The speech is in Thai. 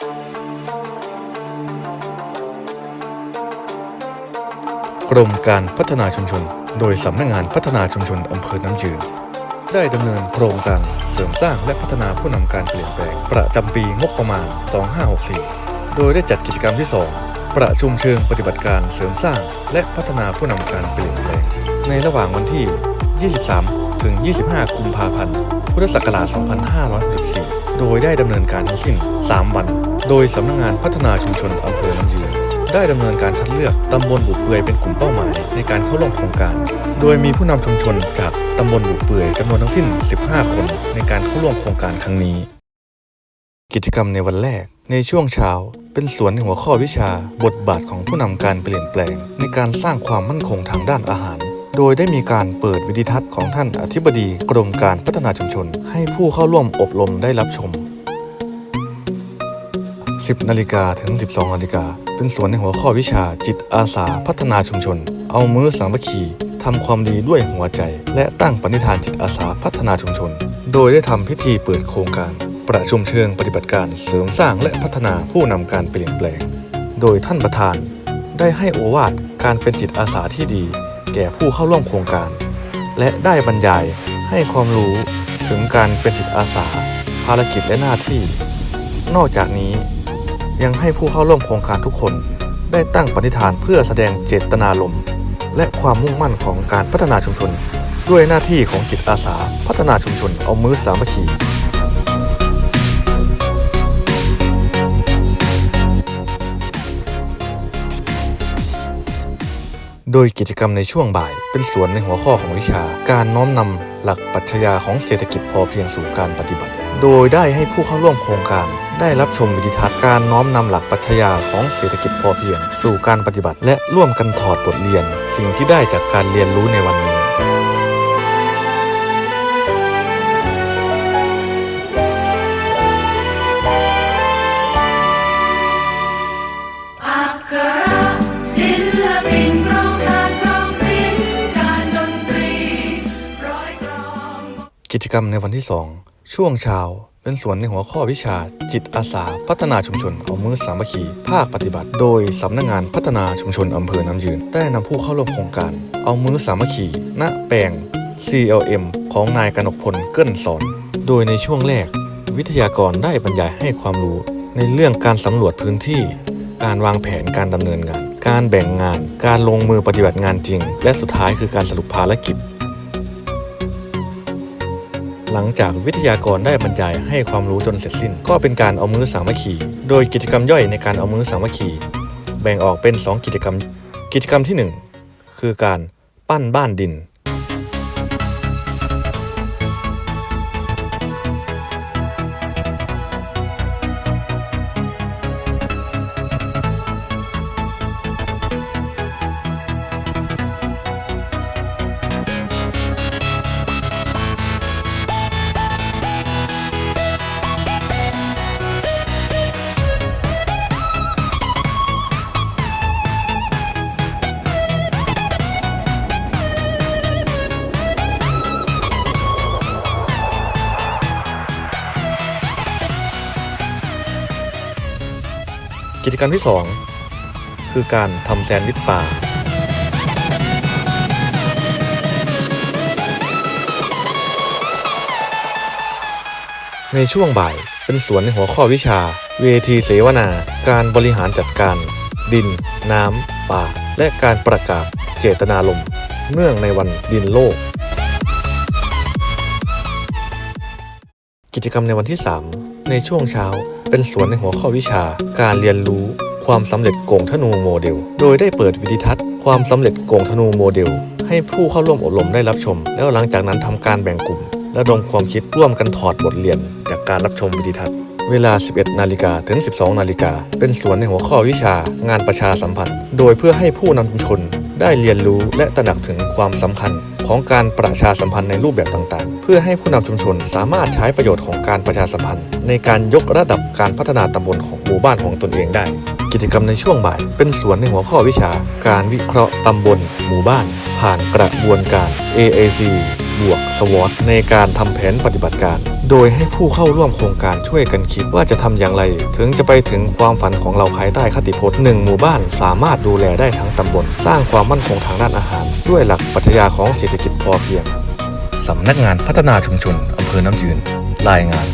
กรมการพัฒนาชุมชน โดยสำนักงานพัฒนาชุมชนอำเภอน้ำยืน ได้ดำเนินโครงการเสริมสร้างและพัฒนาผู้นำการเปลี่ยนแปลง ประจำปีงบประมาณ 2564 โดยได้จัดกิจกรรมที่ 2 ประชุมเชิงปฏิบัติการเสริมสร้าง และพัฒนาผู้นำการเปลี่ยนแปลง ในระหว่างวันที่ 23 ถึง 25 กุมภาพันธ์ พุทธศักราช 2564 โดยได้ดำเนินการทั้งสิ้น 3 วัน โดยสำนักงานพัฒนาชุมชนอำเภอน้ำยืนได้ดำเนินการคัดเลือกตำบลบุเปือยเป็นกลุ่มเป้าหมายในการเข้าร่วมโครงการ โดยมีผู้นำชุมชนจากตำบลบุเปือยจำนวนทั้งสิ้น 15 คนในการเข้าร่วมโครงการครั้งนี้ กิจกรรมในวันแรก ในช่วงเช้า เป็นสวนในหัวข้อวิชา บทบาทของผู้นำการเปลี่ยนแปลง ในการสร้างความมั่นคงทางด้านอาหาร โดยได้มีการเปิดวิดีทัศน์ของท่านอธิบดีกรมการพัฒนาชุมชน ให้ผู้เข้าร่วมอบรมได้รับชม 10 นาฬิกาถึง 12 นาฬิกา เป็นสวนในหัวข้อวิชาจิตอาสาพัฒนาชุมชน เอามือสามัคคีทำความดีด้วยหัวใจ และตั้งปณิธานจิตอาสาพัฒนาชุมชน โดยได้ทำพิธีเปิดโครงการ ประชุมเชิงปฏิบัติการเสริมสร้างและพัฒนาผู้นำการเปลี่ยนแปลง โดยท่านประธาน ได้ให้โอวาทการเป็นจิตอาสาที่ดี แก่ผู้เข้าร่วมโครงการ และได้บรรยายให้ความรู้ถึงการเป็นจิตอาสา ภารกิจและหน้าที่ นอกจากนี้ยังให้ผู้เข้าร่วมโครงการทุกคนได้ตั้งปณิธานเพื่อแสดงเจตนารมณ์และความมุ่งมั่นของการพัฒนาชุมชน ด้วยหน้าที่ของจิตอาสา พัฒนาชุมชนเอามือสามัคคี โดยกิจกรรมในช่วงบ่าย เป็นส่วนในหัวข้อของวิชา การน้อมนำหลักปรัชญาของเศรษฐกิจพอเพียงสู่การปฏิบัติ โดยได้ให้ผู้เข้าร่วมโครงการ ได้รับชมวิดีทัศน์การน้อมนำหลักปรัชญาของเศรษฐกิจพอเพียง สู่การปฏิบัติ และร่วมกันถอดบทเรียน สิ่งที่ได้จากการเรียนรู้ในวันนี้ กิจกรรมในวันที่ 2 ช่วงเช้าเป็นส่วนในหัวข้อวิชา จิตอาสา พัฒนาชุมชนเอามือสามัคคี ภาคปฏิบัติ โดยสำนักงานพัฒนาชุมชนอำเภอน้ำยืน ได้นำผู้เข้าร่วมโครงการ เอามือสามัคคี ณ แปลง CLM ของนายกนกพลเกิ้นสอน โดยในช่วงแรก วิทยากรได้บรรยายให้ความรู้ ในเรื่องการสำรวจพื้นที่ การวางแผนการดำเนินงาน การแบ่งงาน การลงมือปฏิบัติงานจริง และสุดท้ายคือการสรุปภารกิจ หลังจากวิทยากรได้บรรยายให้ความรู้จนเสร็จสิ้น ก็เป็นการเอามือสามัคคี โดยกิจกรรมย่อยในการเอามือสามัคคี แบ่งออกเป็น 2 กิจกรรม กิจกรรมที่ 1 คือการปั้นบ้านดิน กิจกรรมที่ 2 คือการทำแซนด์วิชปลาในช่วงบ่ายเป็นสวนในหัวข้อวิชา เวทีเสวนา การบริหารจัดการ ดิน น้ำ ป่า และการประกาศเจตนารมณ์เนื่องในวันดินโลก กิจกรรมในวันที่ 3 ในช่วงเช้า เป็นสวนในหัวข้อวิชา การเรียนรู้ ความสำเร็จโกงธนูโมเดล โดยได้เปิดวิดีทัศน์ ความสำเร็จโกงธนูโมเดล ให้ผู้เข้าร่วมอบรมได้รับชม แล้วหลังจากนั้นทำการแบ่งกลุ่มและดมความคิดร่วมกันถอดบทเรียน จากการรับชมวิดีทัศน์ เวลา 11 นาฬิกาถึง 12 นาฬิกา เป็นสวนในหัวข้อวิชา งานประชาสัมพันธ์ โดยเพื่อให้ผู้นำชุมชนได้เรียนรู้และตระหนักถึงความสำคัญ ของการประชาสัมพันธ์ในรูปแบบต่างๆ เพื่อให้ผู้นำชุมชนสามารถใช้ประโยชน์ของการประชาสัมพันธ์ ในการยกระดับการพัฒนาตำบลของหมู่บ้านของตนเองได้ กิจกรรมในช่วงบ่าย เป็นส่วนในหัวข้อวิชา การวิเคราะห์ตำบล หมู่บ้าน ผ่านกระบวนการ AAC บวกสวอตในการทำแผนปฏิบัติการ โดยให้ผู้เข้าร่วมโครงการช่วยกันคิดว่าจะทำอย่างไร ถึงจะไปถึงความฝันของเราภายใต้คติพจน์หนึ่งหมู่บ้านสามารถดูแลได้ทั้งตำบลสร้างความมั่นคงทางด้านอาหาร ด้วยหลักปรัชญาของเศรษฐกิจพอเพียงสำนักงานพัฒนาชุมชนอำเภอน้ำยืน รายงาน